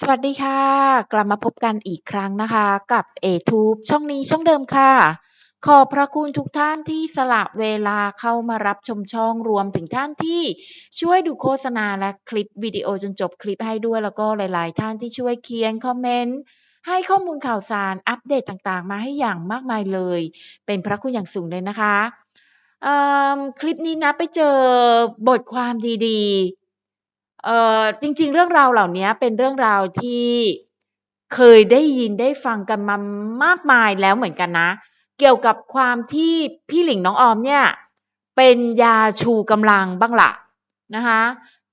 สวัสดีค่ะ กลับมาพบกันอีกครั้งนะคะ กับ A-Tube ช่องนี้ช่องเดิมค่ะ ขอบพระคุณทุกท่านที่สละเวลาเข้ามารับชมช่องรวมถึงท่านที่ช่วยดูโฆษณาและคลิปวิดีโอจนจบคลิปให้ด้วยแล้วก็หลาย ๆ ท่านที่ช่วยเขียนคอมเมนต์ให้ข้อมูลข่าวสารอัปเดตต่าง ๆ มาให้อย่างมากมายเลย เป็นพระคุณอย่างสูงเลยนะคะคลิปนี้นะไปเจอบทความดี ๆ เอ่อจริง ๆ เรื่องราวเหล่านี้เป็นเรื่องราวที่เคยได้ยินได้ฟังกันมามากมายแล้วเหมือนกันนะ เกี่ยวกับความที่พี่หลิงน้องออมเนี่ย เป็นยาชูกำลังบ้างล่ะนะคะ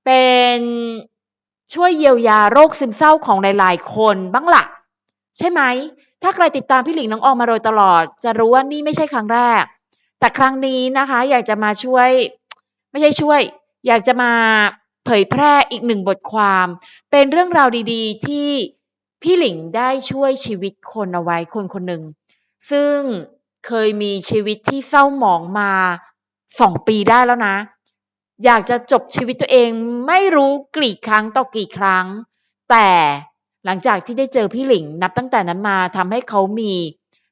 เป็นช่วยเยียวยาโรคซึมเศร้าของหลายๆคนบ้างล่ะ ใช่ไหม ถ้าใครติดตามพี่หลิงน้องออมมาโดยตลอด จะรู้ว่านี่ไม่ใช่ครั้งแรก แต่ครั้งนี้นะคะ อยากจะมาช่วย ไม่ใช่ช่วย อยากจะมา เผยแพร่อีกหนึ่งบทความ เป็นเรื่องราวดีๆ ที่พี่หลิงได้ช่วยชีวิตคนเอาไว้คนคนหนึ่ง ซึ่งเคยมีชีวิตที่เศร้าหมองมา2ปีได้แล้วนะ อยากจะจบชีวิตตัวเองไม่รู้กี่ครั้งต่อกี่ครั้ง แต่หลังจากที่ได้เจอพี่หลิงนับตั้งแต่นั้นมาทำให้เขามี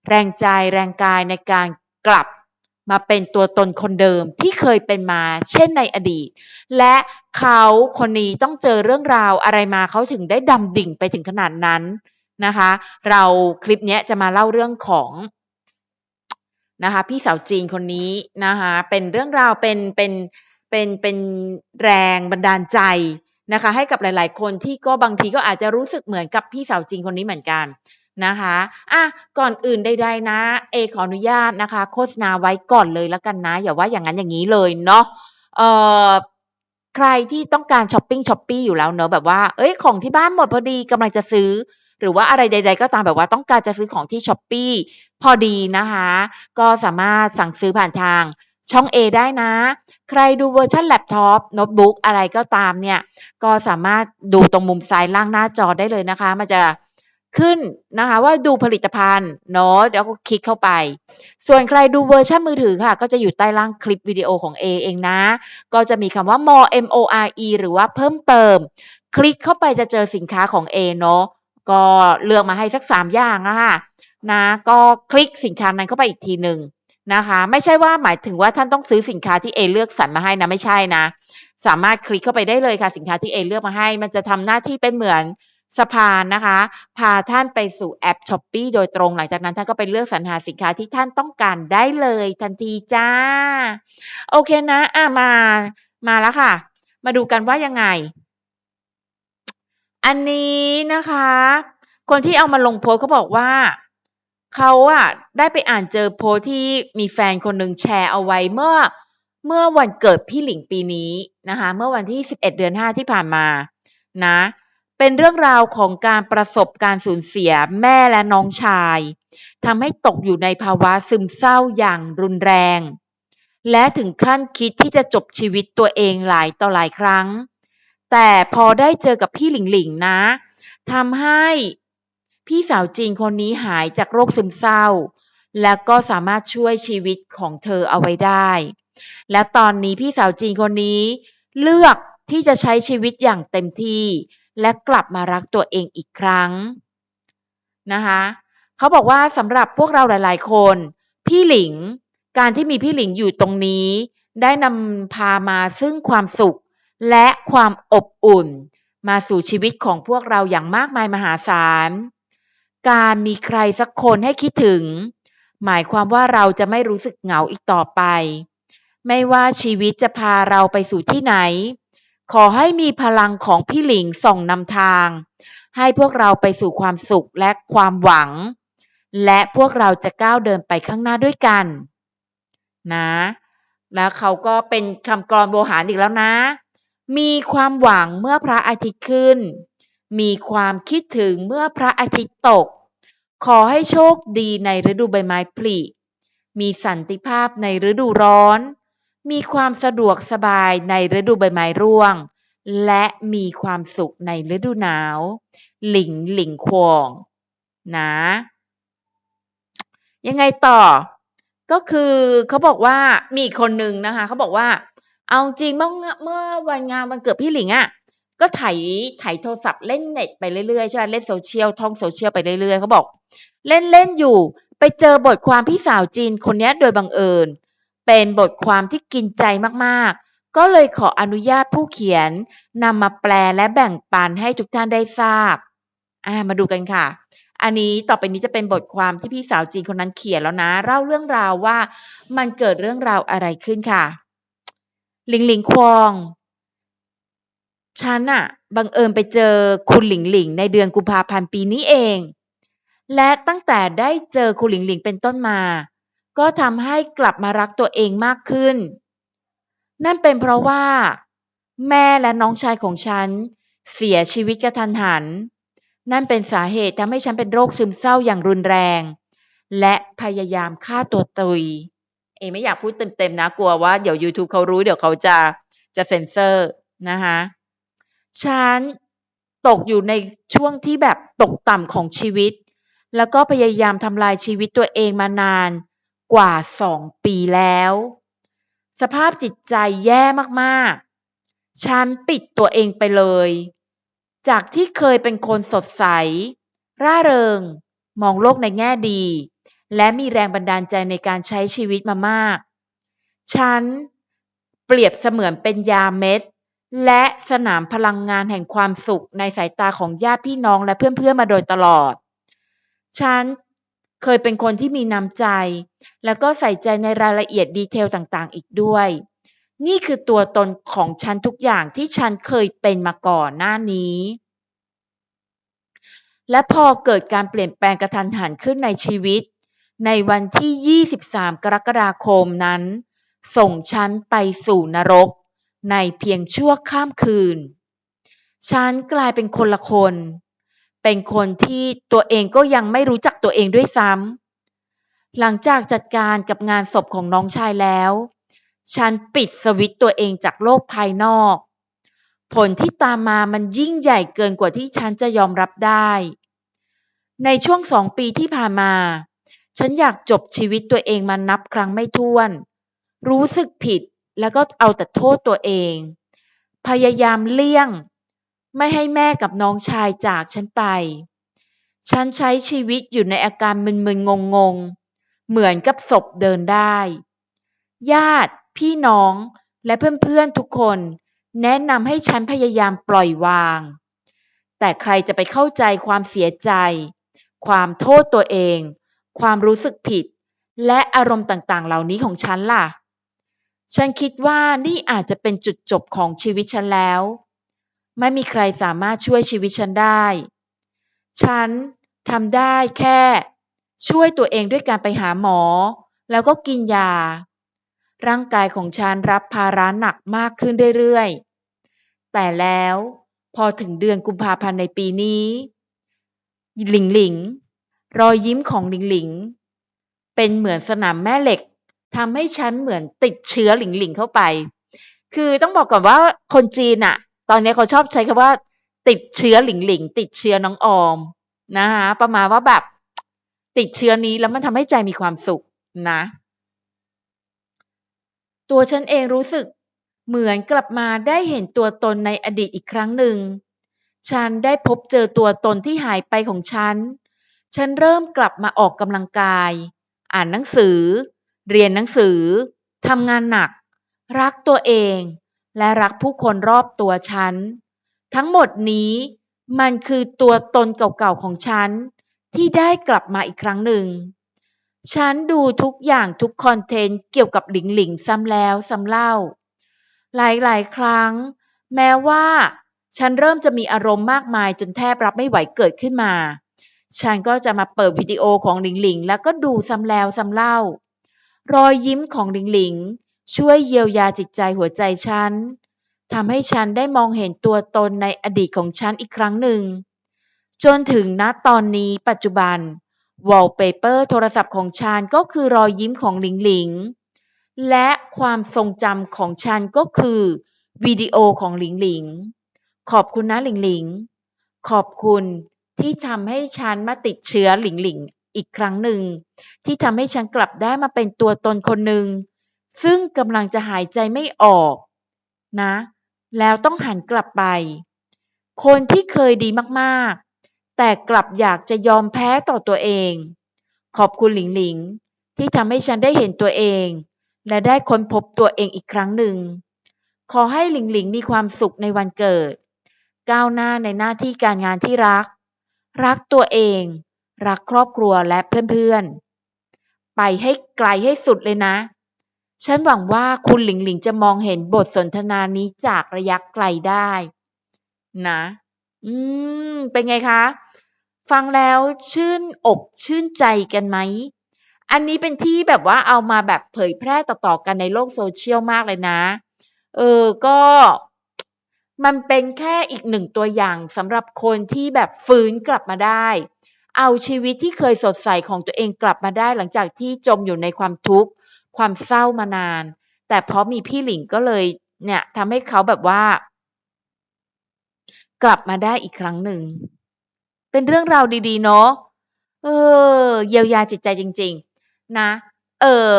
แรงใจแรงกายในการกลับ มาเป็นตัวตนคนเดิมที่เคยเป็นมา เช่นในอดีต และเขาคนนี้ต้องเจอเรื่องราวอะไรมาเขาถึงได้ดำดิ่งไปถึงขนาดนั้นนะคะ เราคลิปเนี้ยจะมาเล่าเรื่องของนะคะพี่สาวจีนคนนี้นะคะเป็นเรื่องราวเป็นเป็นเป็นเป็นแรงบันดาลใจนะคะ ให้กับหลาย ๆ คนที่ก็บางทีก็อาจจะรู้สึกเหมือนกับพี่สาวจีนคนนี้เหมือนกัน นะคะอะก่อนอื่นใดๆนะ เอขออนุญาตนะคะ โฆษณาไว้ก่อนเลยแล้วกันนะ อย่าว่าอย่างนั้นอย่างนี้เลยเนาะเอ่อใครที่ต้องการช้อปปิ้งช้อปปี้อยู่แล้วเนอะแบบว่า เอ้ยของที่บ้านหมดพอดีกำลังจะซื้อ หรือว่าอะไรใด ๆ ก็ตามแบบว่าต้องการจะซื้อของที่ช้อปปี้พอดีนะคะ ก็สามารถสั่งซื้อผ่านทางช่อง A ได้นะ ใครดูเวอร์ชันแล็ปท็อปโน้ตบุ๊กอะไรก็ตามเนี่ย ก็สามารถดูตรงมุมซ้ายล่างหน้าจอได้เลยนะคะ มันจะ ขึ้นนะคะว่าดูผลิตภัณฑ์เนาะแล้วก็คลิกเข้าไป ส่วนใครดูเวอร์ชันมือถือค่ะ ก็จะอยู่ใต้ล่างคลิปวิดีโอของ A เองนะ ก็จะมีคำว่า more M O R E หรือว่าเพิ่มเติม คลิกเข้าไปจะเจอสินค้าของ A เนาะก็เลือกมาให้สัก 3 อย่างอะคะนะก็คลิกสินค้านั้นเข้าไปอีกทีหนึ่งนะคะ ไม่ใช่ว่าหมายถึงว่าท่านต้องซื้อสินค้าที่ A เลือกสรรมาให้นะไม่ใช่นะ สามารถคลิกเข้าไปได้เลยค่ะสินค้าที่ A เลือกมาให้ มันจะทำหน้าที่เป็นเหมือน สะพานนะคะ พาท่านไปสู่แอป Shopee โดยตรงหลังจากนั้นท่านก็ไปเลือกสรรหาสินค้าที่ท่านต้องการได้เลยทันทีจ้า โอเคนะ อะมามาแล้วค่ะ มาดูกันว่ายังไง อันนี้นะคะ คนที่เอามาลงโพสเขาบอกว่าเขาอะได้ไปอ่านเจอโพสที่มีแฟนคนหนึ่งแชร์เอาไว้เมื่อเมื่อวันเกิดพี่หลิงปีนี้นะคะ เมื่อวันที่ 11 เดือน 5 ที่ผ่านมานะ เป็นเรื่องราวของการประสบการสูญเสียแม่และน้องชายทำให้ตกอยู่ในภาวะซึมเศร้าอย่างรุนแรง และถึงขั้นคิดที่จะจบชีวิตตัวเองหลายต่อหลายครั้ง แต่พอได้เจอกับพี่หลิงหลิงนะทำให้พี่สาวจีนคนนี้หายจากโรคซึมเศร้า และก็สามารถช่วยชีวิตของเธอเอาไว้ได้ และตอนนี้พี่สาวจีนคนนี้ เลือกที่จะใช้ชีวิตอย่างเต็มที่ และกลับมารักตัวเองอีกครั้งนะคะเขาบอกว่าสำหรับพวกเราหลาย ๆ คน พี่หลิง การที่มีพี่หลิงอยู่ตรงนี้ ได้นำพามาซึ่งความสุข และความอบอุ่น มาสู่ชีวิตของพวกเราอย่างมากมายมหาศาล การมีใครสักคนให้คิดถึง หมายความว่าเราจะไม่รู้สึกเหงาอีกต่อไป ไม่ว่าชีวิตจะพาเราไปสู่ที่ไหน ขอให้มีพลังของพี่หลิงส่องนำทาง ให้พวกเราไปสู่ความสุขและความหวัง และพวกเราจะก้าวเดินไปข้างหน้าด้วยกัน นะแล้วเขาก็เป็นคำกลอนโบหารอีกแล้วนะ มีความหวังเมื่อพระอาทิตย์ขึ้น มีความคิดถึงเมื่อพระอาทิตย์ตก ขอให้โชคดีในฤดูใบไม้ผลิ มีสันติภาพในฤดูร้อน มีความสะดวกสบายในฤดูใบไม้ร่วง และมีความสุขในฤดูหนาว หลิงหลิงควงนะ ยังไงต่อ ก็คือเขาบอกว่ามีคนหนึ่งนะคะเขาบอกว่า เอาจริงเมื่อเมื่อวันงานวันเกิดพี่หลิงอะ่ะก็ก็ไถไถโทรศัพท์เล่นเน็ตไปเรื่อยๆใช่ไหมเล่นโซเชียลท่องโซเชียลไปเรื่อยๆเขาบอก เล่นเล่นอยู่ ไปเจอบทความพี่สาวจีนคนนี้โดยบังเอิญ เป็นบทความที่กินใจมาก ๆ ก็เลยขออนุญาตผู้เขียนนำมาแปลและแบ่งปันให้ทุกท่านได้ทราบามาดูกันค่ะ อันนี้ต่อไปนี้จะเป็นบทความที่พี่สาวจีนคนนั้นเขียนแล้วนะ เล่าเรื่องราวว่ามันเกิดเรื่องราวอะไรขึ้นค่ะหลิงหลิงควองฉันอะบังเอิญไปเจอคุณหลิงหลิงในเดือนกุมภาพันธ์ปีนี้เอง และตั้งแต่ได้เจอคุณหลิงหลิงเป็นต้นมา ก็ทำให้กลับมารักตัวเองมากขึ้น นั่นเป็นเพราะว่า แม่และน้องชายของฉัน เสียชีวิตกระทันหัน นั่นเป็นสาเหตุทำให้ฉันเป็นโรคซึมเศร้าอย่างรุนแรง และพยายามฆ่าตัวตุยเอไม่อยากพูดเต็มๆนะกลัวว่าเดี๋ยว YouTube เขารู้เดี๋ยวเขาจะจะเซ็นเซอร์นะคะฉันตกอยู่ในช่วงที่แบบตกต่ำของชีวิต แล้วก็พยายามทำลายชีวิตตัวเองมานาน กว่าสองปีแล้ว สภาพจิตใจแย่มากๆ ฉันปิดตัวเองไปเลย จากที่เคยเป็นคนสดใส ร่าเริง มองโลกในแง่ดี และมีแรงบันดาลใจในการใช้ชีวิตมามาก ฉันเปรียบเสมือนเป็นยาเม็ด และสนามพลังงานแห่งความสุขในสายตาของญาติพี่น้องและเพื่อนๆมาโดยตลอด ฉัน เคยเป็นคนที่มีน้ำใจ แล้วก็ใส่ใจในรายละเอียดดีเทลต่างๆ อีกด้วย นี่คือตัวตนของฉันทุกอย่างที่ฉันเคยเป็นมาก่อนหน้านี้ และพอเกิดการเปลี่ยนแปลงกระทันหันขึ้นในชีวิต ในวันที่ 23 กรกฎาคมนั้น ส่งฉันไปสู่นรก ในเพียงชั่วข้ามคืน ฉันกลายเป็นคนละคน เป็นคนที่ตัวเองก็ยังไม่รู้จักตัวเองด้วยซ้ำหลังจากจัดการกับงานศพของน้องชายแล้ว ฉันปิดสวิตตัวเองจากโลกภายนอก ผลที่ตามมามันยิ่งใหญ่เกินกว่าที่ฉันจะยอมรับได้ ในช่วงสองปีที่ผ่านมา ฉันอยากจบชีวิตตัวเองมานับครั้งไม่ถ้วน รู้สึกผิดแล้วก็เอาแต่โทษตัวเอง พยายามเลี่ยง ไม่ให้แม่กับน้องชายจากฉันไป ฉันใช้ชีวิตอยู่ในอาการมึนๆงงๆ เหมือนกับศพเดินได้ ญาติ พี่น้อง และเพื่อนๆทุกคน แนะนำให้ฉันพยายามปล่อยวาง แต่ใครจะไปเข้าใจความเสียใจ ความโทษตัวเอง ความรู้สึกผิด และอารมณ์ต่างๆ เหล่านี้ของฉันล่ะ ฉันคิดว่านี่อาจจะเป็นจุดจบของชีวิตฉันแล้ว ไม่มีใครสามารถช่วยชีวิตฉันได้ ฉันทำได้แค่ ช่วยตัวเองด้วยการไปหาหมอ แล้วก็กินยา ร่างกายของฉันรับภาระหนักมากขึ้นเรื่อยๆ แต่แล้วพอถึงเดือนกุมภาพันธ์ในปีนี้ หลิงหลิง รอยยิ้มของหลิงหลิง เป็นเหมือนสนามแม่เหล็กทำให้ฉันเหมือนติดเชื้อหลิงหลิงเข้าไป คือต้องบอกก่อนว่าคนจีนอะ ตอนนี้เขาชอบใช้คำว่า ติดเชื้อหลิงหลิงติดเชื้อน้องออมนะคะประมาณว่าแบบ ติดเชื้อนี้แล้วมันทำให้ใจมีความสุขนะ ตัวฉันเองรู้สึกเหมือนกลับมาได้เห็นตัวตนในอดีตอีกครั้งหนึ่ง ฉันได้พบเจอตัวตนที่หายไปของฉัน ฉันเริ่มกลับมาออกกำลังกาย อ่านหนังสือ เรียนหนังสือ ทำงานหนัก รักตัวเอง และรักผู้คนรอบตัวฉัน ทั้งหมดนี้มันคือตัวตนเก่าๆของฉัน ที่ได้กลับมาอีกครั้งหนึ่ง ฉันดูทุกอย่างทุกคอนเทนต์เกี่ยวกับหลิงหลิงซ้ำแล้วซ้ำเล่า หลายๆ ครั้ง แม้ว่า ฉันเริ่มจะมีอารมณ์มากมายจนแทบรับไม่ไหวเกิดขึ้นมา ฉันก็จะมาเปิดวิดีโอของหลิงหลิง แล้วก็ดูซ้ำแล้วซ้ำเล่ารอยยิ้มของหลิงหลิง ช่วยเยียวยาจิตใจหัวใจฉันทำให้ฉันได้มองเห็นตัวตนในอดีตของฉันอีกครั้งหนึ่ง จนถึงณตอนนี้ปัจจุบันวอลเปเปอร์โทรศัพท์ของฉันก็คือรอยยิ้มของหลิงหลิง และความทรงจำของฉันก็คือวิดีโอของหลิงหลิง ขอบคุณนะหลิงหลิง ขอบคุณที่ทำให้ฉันมาติดเชื้อหลิงหลิงอีกครั้งหนึ่ง ที่ทำให้ฉันกลับได้มาเป็นตัวตนคนหนึ่ง ซึ่งกำลังจะหายใจไม่ออกนะ แล้วต้องหันกลับไป คนที่เคยดีมากๆ แต่กลับอยากจะยอมแพ้ต่อตัวเอง ขอบคุณหลิงหลิงที่ทำให้ฉันได้เห็นตัวเอง และได้ค้นพบตัวเองอีกครั้งหนึ่ง ขอให้หลิงหลิงมีความสุขในวันเกิด ก้าวหน้าในหน้าที่การงานที่รัก รักตัวเอง รักครอบครัวและเพื่อนๆ ไปให้ไกลให้สุดเลยนะ ฉันหวังว่าคุณหลิงหลิงจะมองเห็นบทสนทนานี้จากระยะไกลได้ นะ อืม เป็นไงคะ ฟังแล้วชื่นอกชื่นใจกันไหม อันนี้เป็นที่แบบว่าเอามาแบบเผยแพร่ต่อๆกันในโลกโซเชียลมากเลยนะ เออ ก็มันเป็นแค่อีกหนึ่งตัวอย่างสำหรับคนที่แบบฟื้นกลับมาได้ เอาชีวิตที่เคยสดใสของตัวเองกลับมาได้หลังจากที่จมอยู่ในความทุกข์ ความเศร้ามานาน แต่เพราะมีพี่หลิงก็เลย เนี่ยทำให้เขาแบบว่า กลับมาได้อีกครั้งหนึ่ง เป็นเรื่องราวดีๆ เนาะเออ เยียวยาจิตใจจริง ๆ นะ เออ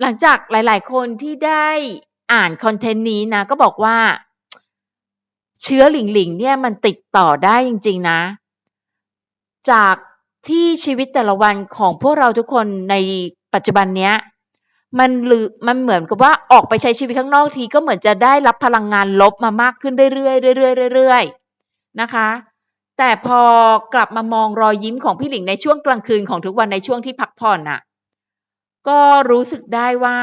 หลังจากหลาย ๆ คนที่ได้อ่านคอนเทนต์นี้นะ ก็บอกว่า เชื้อหลิงหลิงเนี่ยมันติดต่อได้จริง ๆ นะ จากที่ชีวิตแต่ละวันของพวกเราทุกคนในปัจจุบันเนี้ย มันลือมันเหมือนกับว่าออกไปใช้ชีวิตข้างนอกทีก็เหมือนจะได้รับพลังงานลบมามากขึ้นเรื่อยๆเรื่อยๆเรื่อยๆนะคะ แต่พอกลับมามองรอยยิ้มของพี่หลิงในช่วงกลางคืนของทุกวันในช่วงที่พักผ่อนน่ะ ก็รู้สึกได้ว่า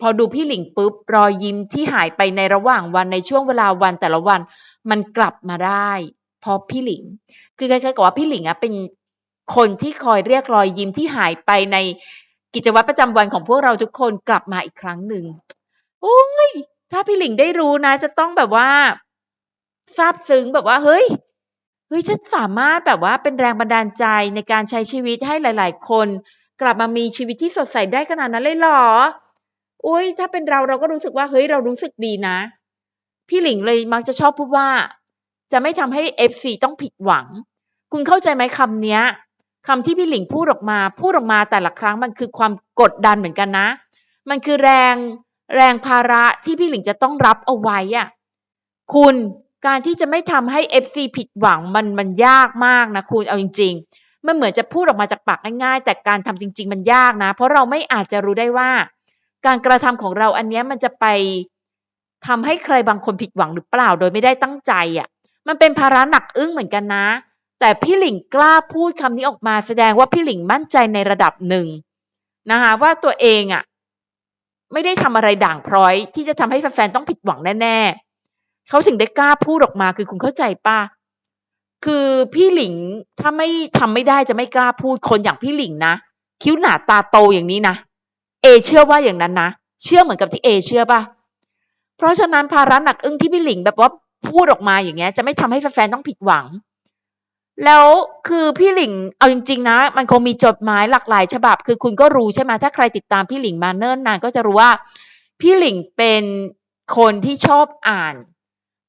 พอดูพี่หลิงปุ๊บรอยยิ้มที่หายไปในระหว่างวันในช่วงเวลาวันแต่ละวัน มันกลับมาได้เพราะพี่หลิง คือคล้ายๆกับว่าพี่หลิงอะเป็นคนที่คอยเรียกรอยยิ้มที่หายไปใน กิจวัตรประจำวันของพวกเราทุกคนกลับมาอีกครั้งหนึ่งโอ๊ยถ้าพี่หลิงได้รู้นะ จะต้องแบบว่าซาบซึ้งแบบว่า เฮ้ยเฮ้ยฉันสามารถแบบว่าเป็นแรงบันดาลใจในการใช้ชีวิตให้หลาย ๆ คน กลับมามีชีวิตที่สดใสได้ขนาดนั้นเลยหรออุ๊ยถ้าเป็นเราเราก็รู้สึกว่าเฮ้ยเรารู้สึกดีนะ พี่หลิงเลยมักจะชอบพูดว่า จะไม่ทำให้ FC ต้องผิดหวัง คุณเข้าใจไหมคำเนี้ย คำที่พี่หลิงพูดออกมา พูดออกมาแต่ละครั้งมันคือความกดดันเหมือนกันนะ มันคือแรงแรงภาระที่พี่หลิงจะต้องรับเอาไว้อะคุณการที่จะไม่ทำให้ FC ผิดหวังมันมันยากมากนะคุณเอาจริง ๆ มันเหมือนจะพูดออกมาจากปากง่ายๆ แต่การทำจริง ๆ มันยากนะ เพราะเราไม่อาจจะรู้ได้ว่า การกระทำของเราอันนี้มันจะไปทำให้ใครบางคนผิดหวังหรือเปล่า โดยไม่ได้ตั้งใจอะมันเป็นภาระหนักอึ้งเหมือนกันนะ แต่พี่หลิงกล้าพูดคำนี้ออกมาแสดงว่าพี่หลิงมั่นใจในระดับหนึ่งนะคะว่าตัวเองอะไม่ได้ทำอะไรด่างพร้อย ที่จะทำให้แฟนๆต้องผิดหวังแน่ๆเขาถึงได้กล้าพูดออกมาคือคุณเข้าใจปล่า?คือพี่หลิงถ้าไม่ทำไม่ได้จะไม่กล้าพูดคนอย่างพี่หลิงนะคิ้วหนาตาโตอย่างนี้นะเอเชื่อว่าอย่างนั้นนะเชื่อเหมือนกับที่เอเชื่อปล่า?เพราะฉะนั้นภาระหนักอึ้งที่พี่หลิงแบบว่าพูดออกมาอย่างเงี้ยจะไม่ทำให้แฟนๆต้องผิดหวัง แล้วคือพี่หลิงเอาจริง ๆ นะ มันคงมีจดหมายหลากหลาย ฉบับ คือคุณก็รู้ใช่ไหมถ้าใครติดตามพี่หลิงมาเนิ่นนานก็จะรู้ว่า พี่หลิงเป็นคนที่ชอบอ่าน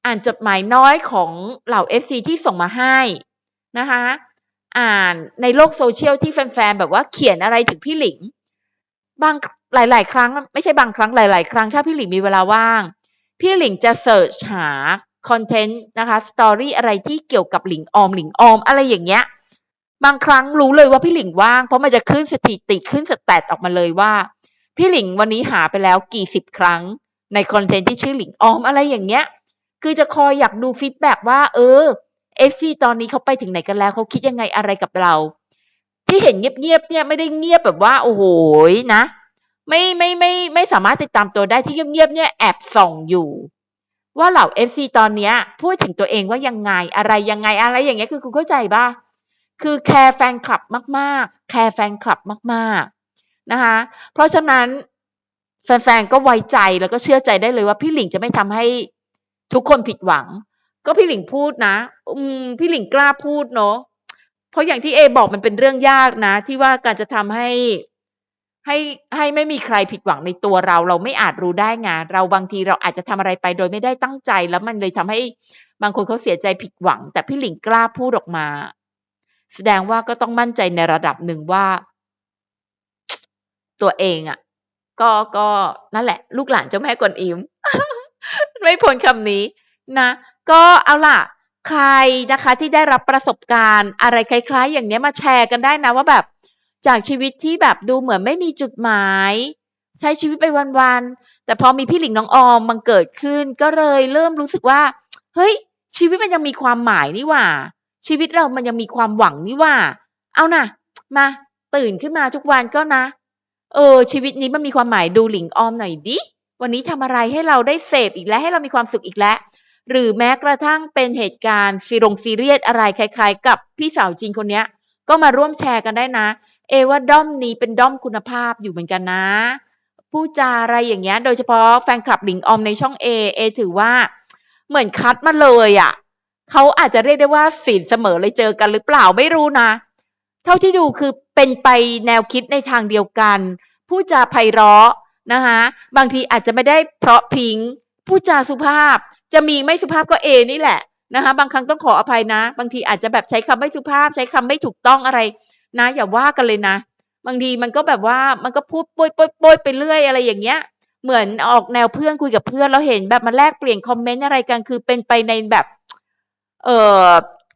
อ่านจดหมายน้อยของเหล่า FC ที่ส่งมาให้นะคะอ่านในโลกโซเชียลที่แฟนๆแบบว่าเขียนอะไรถึงพี่หลิง บางหลาย ๆ ครั้ง ไม่ใช่บางครั้งหลาย ๆ ครั้งถ้าพี่หลิงมีเวลาว่าง พี่หลิงจะเซิร์ชหา คอนเทนต์นะคะ Story อะไรที่เกี่ยวกับหลิงออมหลิงออมอะไรอย่างเงี้ยบางครั้งรู้เลยว่าพี่หลิงว่าง เพราะมันจะขึ้นสถิติขึ้น Stat ออกมาเลยว่า พี่หลิงวันนี้หาไปแล้วกี่สิบครั้ง ในคอนเทนต์ที่ชื่อหลิงออมอะไรอย่างเงี้ย คือจะคอยอยากดูฟีดแบ็กว่า เออ FC ตอนนี้เขาไปถึงไหนกันแล้วเขาคิดยังไงอะไรกับเรา ที่เห็นเงียบๆเนี่ยไม่ได้เงียบแบบว่า โอ้โฮนะ ไม่ไม่ไม่ไม่สามารถติดตามตัวได้ที่เงียบๆเนี่ยแอบส่องอยู่ ว่าเหล่า FC ตอนเนี้ยพูดถึงตัวเองว่ายังไงอะไรยังไงอะไรอย่างเงี้ยคือคุณเข้าใจเปล่า?คือแคร์แฟนคลับมากๆ แคร์แฟนคลับมากๆนะคะเพราะฉะนั้นแฟนๆก็ไว้ใจแล้วก็เชื่อใจได้เลยว่าพี่หลิงจะไม่ทำให้ทุกคนผิดหวัง ก็พี่หลิงพูดนะ อืม พี่หลิงกล้าพูดเนาะเพราะอย่างที่เอบอกมันเป็นเรื่องยากนะ ที่ว่าการจะทำให้ ให้ให้ไม่มีใครผิดหวังในตัวเรา เราไม่อาจรู้ได้ไงเราบางทีเราอาจจะทำอะไรไปโดยไม่ได้ตั้งใจ แล้วมันเลยทำให้บางคนเขาเสียใจผิดหวัง แต่พี่หลิงกล้าพูดออกมา แสดงว่าก็ต้องมั่นใจในระดับหนึ่งว่า ตัวเองอะก็ก็นั่นแหละ ลูกหลานเจ้าแม่กวนอิมไม่พ้นคำนี้นะ ก็เอาล่ะ ใครนะคะ ที่ได้รับประสบการณ์ อะไรคล้าย ๆ อย่างนี้มาแชร์กันได้นะว่าแบบ จากชีวิตที่แบบดูเหมือนไม่มีจุดหมาย ใช้ชีวิตไปวันๆแต่พอมีพี่หลิงน้องออมมันเกิดขึ้น ก็เลยเริ่มรู้สึกว่า เฮ้ย ชีวิตมันยังมีความหมายนี่หว่า ชีวิตเรามันยังมีความหวังนี่หว่า เอานะมา ตื่นขึ้นมาทุกวันก็นะ เออ ชีวิตนี้มันมีความหมายดูหลิงออมหน่อยดิวันนี้ทำอะไรให้เราได้เสพอีกแล้วให้เรามีความสุขอีกแล้วหรือแม้กระทั่งเป็นเหตุการณ์ซีรงซีเรียสอะไรคล้ายๆ กับพี่สาวจีนคนเนี้ย ก็มาร่วมแชร์กันได้นะ เอว่าด้อมนี้เป็นด้อมคุณภาพอยู่เหมือนกันนะ ผู้จาอะไรอย่างเงี้ย โดยเฉพาะแฟนคลับหลิงออมในช่องเอเอถือว่าเหมือนคัดมาเลยอะ่ะเขาอาจจะเรียกได้ว่าศีลเสมอเลยเจอกันหรือเปล่าไม่รู้นะ เท่าที่ดูคือเป็นไปแนวคิดในทางเดียวกัน ผู้จาไพเราะนะคะบางทีอาจจะไม่ได้เพราะพริง้งผู้จาสุภาพ จะมีไม่สุภาพก็เอนี่แหละ นะคะ บางครั้งต้องขออภัยนะ บางทีอาจจะแบบใช้คำไม่สุภาพ ใช้คำไม่ถูกต้องอะไร นะ อย่าว่ากันเลยนะ บางทีมันก็แบบว่ามันก็พูดโป้ยโป้ยโป้ยไปเรื่อยอะไรอย่างเงี้ย เหมือนออกแนวเพื่อนคุยกับเพื่อนแล้วเห็นแบบมาแลกเปลี่ยนคอมเมนต์อะไรกันคือเป็นไปในแบบ เออ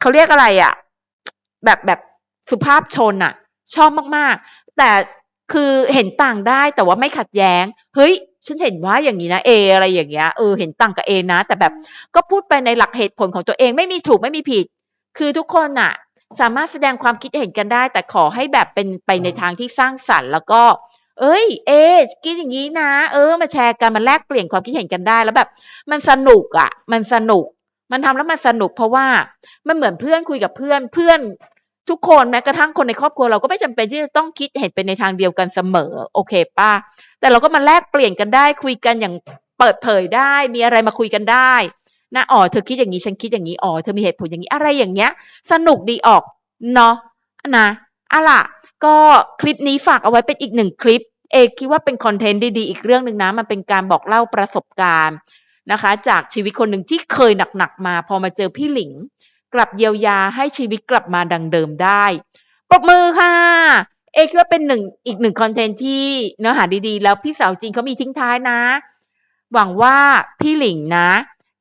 เขาเรียกอะไรอะ่ะ แบบแบบสุภาพชนอะ่ะ ชอบมากๆ แต่คือเห็นต่างได้แต่ว่าไม่ขัดแย้ง เฮ้ย ฉันเห็นว่าอย่างนี้นะเออะไรอย่างเงี้ยเออเห็นต่างกับเอนะ แต่แบบก็พูดไปในหลักเหตุผลของตัวเองไม่มีถูกไม่มีผิด คือทุกคนอะสามารถแสดงความคิดเห็นกันได้ แต่ขอให้แบบเป็นไปในทางที่สร้างสรรค์ แล้วก็ เอ้ย เอคิดอย่างนี้นะ เออ มาแชร์กันมาแลกเปลี่ยนความคิดเห็นกันได้แล้วแบบ มันสนุกอะ มันสนุก มันทำแล้วมันสนุกเพราะว่ามันเหมือนเพื่อนคุยกับเพื่อนเพื่อนทุกคนแม้กระทั่งคนในครอบครัวเราก็ไม่จำเป็นที่จะต้องคิดเห็นเป็นในทางเดียวกันเสมอ โอเคป้า แต่เราก็มาแลกเปลี่ยนกันได้คุยกันอย่างเปิดเผยได้ มีอะไรมาคุยกันได้นะอ๋อเธอคิดอย่างนี้ฉันคิดอย่างนี้อ๋อเธอมีเหตุผลอย่างนี้อะไรอย่างเงี้ย สนุกดีออกเนาะนะอะล่ะก็คลิปนี้ฝากเอาไว้เป็นอีกหนึ่งคลิป เอกคิดว่าเป็นคอนเทนต์ดีๆ อีกเรื่องหนึ่งนะ มันเป็นการบอกเล่าประสบการณ์นะคะ จากชีวิตคนหนึ่งที่เคยหนักๆมา พอมาเจอพี่หลิง กลับเยียวยาให้ชีวิตกลับมาดังเดิมได้ปรบมือค่ะ เอกคิดว่าเป็นหนึ่งอีกหนึ่งคอนเทนต์ที่เนื้อหาดีๆ แล้วพี่สาวจริงเขามีทิ้งท้ายนะ หวังว่าพี่หลิงนะ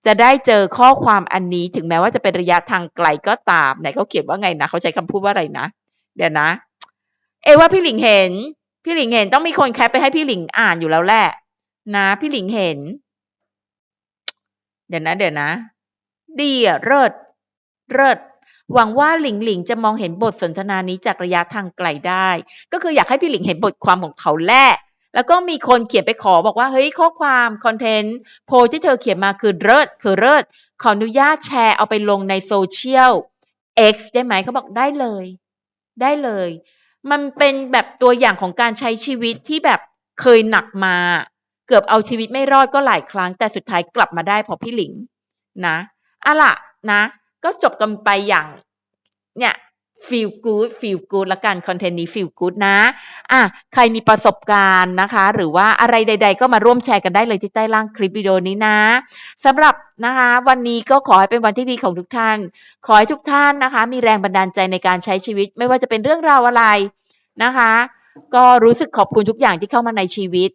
จะได้เจอข้อความอันนี้ถึงแม้ว่าจะเป็นระยะทางไกลก็ตามไหนเขาเขียนว่าไงนะเขาใช้คำพูดว่าอะไรนะ เดี๋ยวนะ เอว่าพี่หลิงเห็น พี่หลิงเห็นต้องมีคนแคปไปให้พี่หลิงอ่านอยู่แล้วแหละนะ พี่หลิงเห็น เดี๋ยวนะ เดี๋ยวนะ ดีอะเลิศเลิศ หวังว่าหลิงหลิงจะมองเห็นบทสนทนานี้จากระยะทางไกลได้ ก็คืออยากให้พี่หลิงเห็นบทความของเขาแหละแล้วก็มีคนเขียนไปขอบอกว่าเฮ้ยข้อความคอนเทนต์โพที่เธอเขียนมาคือเลิศคือเลิศขออนุญาตแชร์เอาไปลงในโซเชียล X ได้ไหมเขาบอกได้เลย ได้เลย มันเป็นแบบตัวอย่างของการใช้ชีวิตที่แบบเคยหนักมา เกือบเอาชีวิตไม่รอดก็หลายครั้ง แต่สุดท้ายกลับมาได้เพราะพี่หลิงนะอะล่ะนะ ก็จบกันไปอย่างเนี่ย feel good feel good ละกันคอนเทนต์นี้ feel good นะอะใครมีประสบการณ์นะคะ หรือว่าอะไรใด ๆ ก็มาร่วมแชร์กันได้เลยที่ใต้ล่างคลิปวิดีโอนี้นะสำหรับนะคะ วันนี้ก็ขอให้เป็นวันที่ดีของทุกท่าน ขอให้ทุกท่านนะคะ มีแรงบันดาลใจในการใช้ชีวิต ไม่ว่าจะเป็นเรื่องราวอะไรนะคะ ก็รู้สึกขอบคุณทุกอย่างที่เข้ามาในชีวิต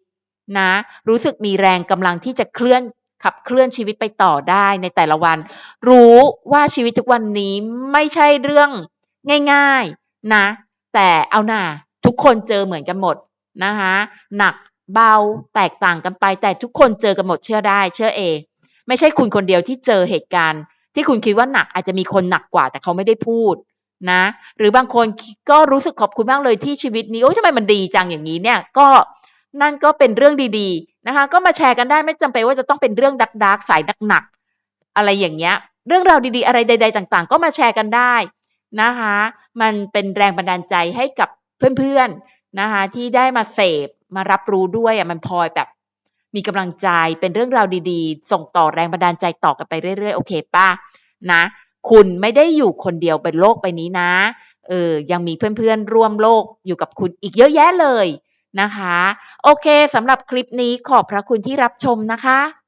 นะ รู้สึกมีแรงกำลังที่จะเคลื่อน ขับเคลื่อนชีวิตไปต่อได้ในแต่ละวัน รู้ว่าชีวิตทุกวันนี้ไม่ใช่เรื่องง่าย ๆนะ แต่เอาหน่าทุกคนเจอเหมือนกันหมดนะคะหนักเบาแตกต่างกันไป แต่ทุกคนเจอกันหมดเชื่อได้ เชื่อเอ ไม่ใช่คุณคนเดียวที่เจอเหตุการณ์ ที่คุณคิดว่าหนักอาจจะมีคนหนักกว่า แต่เขาไม่ได้พูดนะ หรือบางคนก็รู้สึกขอบคุณมากเลยที่ชีวิตนี้โอ้ยทำไมมันดีจังอย่างนี้เนี่ยก็ นั่นก็เป็นเรื่องดีๆนะคะ ก็มาแชร์กันได้ไม่จำเป็นว่าจะต้องเป็นเรื่องดักๆสายหนักๆอะไรอย่างเงี้ย เรื่องราวดีๆ อะไรใด ๆ ต่าง ๆ ก็มาแชร์กันได้นะคะ มันเป็นแรงบันดาลใจให้กับเพื่อนๆนะคะ ที่ได้มาเสพมารับรู้ด้วยอะมันพลอยแบบมีกำลังใจเป็นเรื่องราวดีๆ ส่งต่อแรงบันดาลใจต่อกันไปเรื่อยๆ โอเคป่ะนะ คุณไม่ได้อยู่คนเดียวบนโลกใบนี้นะเออยังมีเพื่อนๆร่วมโลกอยู่กับคุณอีกเยอะแยะเลย นะคะ โอเคสำหรับคลิปนี้ขอบพระคุณที่รับชมนะคะ